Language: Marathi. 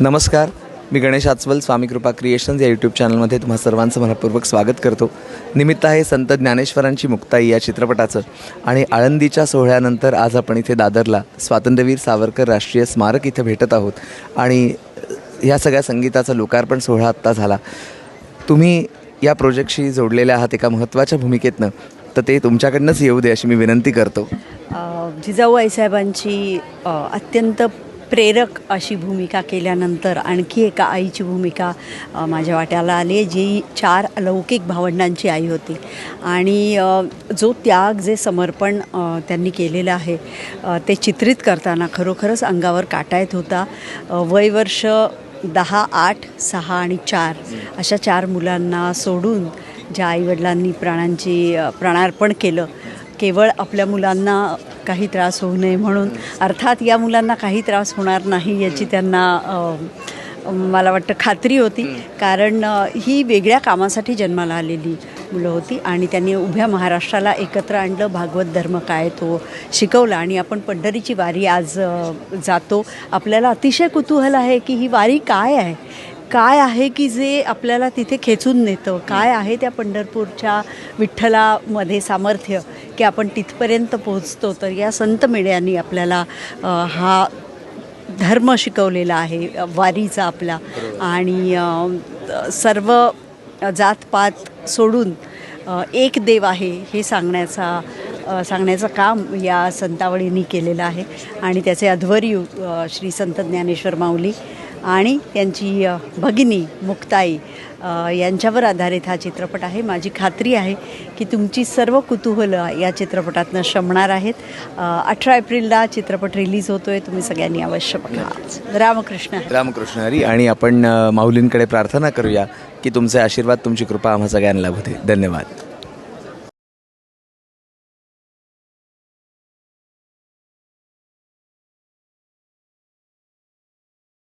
नमस्कार. मी गणेश आचवल स्वामी कृपा क्रिएशन्स या यूट्यूब चॅनलमध्ये तुम्हा सर्वांचं मनपूर्वक स्वागत करतो. निमित्त आहे संत ज्ञानेश्वरांची मुक्ताई या चित्रपटाचं. आणि आळंदीच्या सोहळ्यानंतर आज आपण इथे दादरला स्वातंत्र्यवीर सावरकर राष्ट्रीय स्मारक इथं भेटत आहोत. आणि ह्या सगळ्या संगीताचा लोकार्पण सोहळा आत्ता झाला. तुम्ही या प्रोजेक्टशी जोडलेल्या आहात एका महत्त्वाच्या भूमिकेतनं. तर ते तुमच्याकडनंच येऊ दे अशी मी विनंती करतो. जिजाऊ आईसाहेबांची अत्यंत प्रेरक अशी भूमिका केल्यानंतर आणखी एका आईची भूमिका माझ्या वाट्याला आली जी चार अलौकिक भावंडांची आई होती. आणि जो त्याग जे समर्पण त्यांनी केलेलं आहे ते चित्रित करताना खरोखरच अंगावर काटा येत होता. वयवर्ष दहा आठ सहा आणि चार अशा चार मुलांना सोडून ज्या आईवडिलांनी प्राणांची प्राणार्पण केलं केवळ आपल्या मुलांना काही त्रास होऊ नये म्हणून. अर्थात या मुलांना काही त्रास होणार नाही याची त्यांना मला वाटतं खात्री होती. कारण ही वेगळ्या कामासाठी जन्माला आलेली मुलं होती आणि त्यांनी उभ्या महाराष्ट्राला एकत्र आणलं. भागवत धर्म काय तो शिकवला आणि आपण पंढरीची वारी आज जातो. आपल्याला अतिशय कुतूहल आहे की ही वारी काय आहे? काय आहे की जे आपल्याला तिथे खेचून नेतं? काय आहे त्या पंढरपूरच्या विठ्ठलामध्ये सामर्थ्य? की आपण तिथपर्यंत पोहोचतो तर या संत मेळ्यांनी आपल्याला हा धर्म शिकवलेला आहे वारीचा आपला. आणि सर्व जातपात सोडून एक देव आहे हे सांगण्याचा सांगण्याचं काम या संतावळींनी केलेलं आहे. आणि त्याचे अध्वर्यू श्री संत ज्ञानेश्वर माऊली आणि त्यांची भगिनी मुक्ताई यांच्यावर आधारित हा चित्रपट आहे. माझी खात्री आहे की तुमची सर्व कुतूहलं या चित्रपटातनं शमणार आहेत. अठरा एप्रिलला चित्रपट रिलीज होतो आहे तुम्ही सगळ्यांनी अवश्य बघा. रामकृष्ण. रामकृष्ण हरी आणि आपण माऊलींकडे प्रार्थना करूया की तुमचे आशीर्वाद तुमची कृपा आम्हा सगळ्यांना लाभू दे धन्यवाद.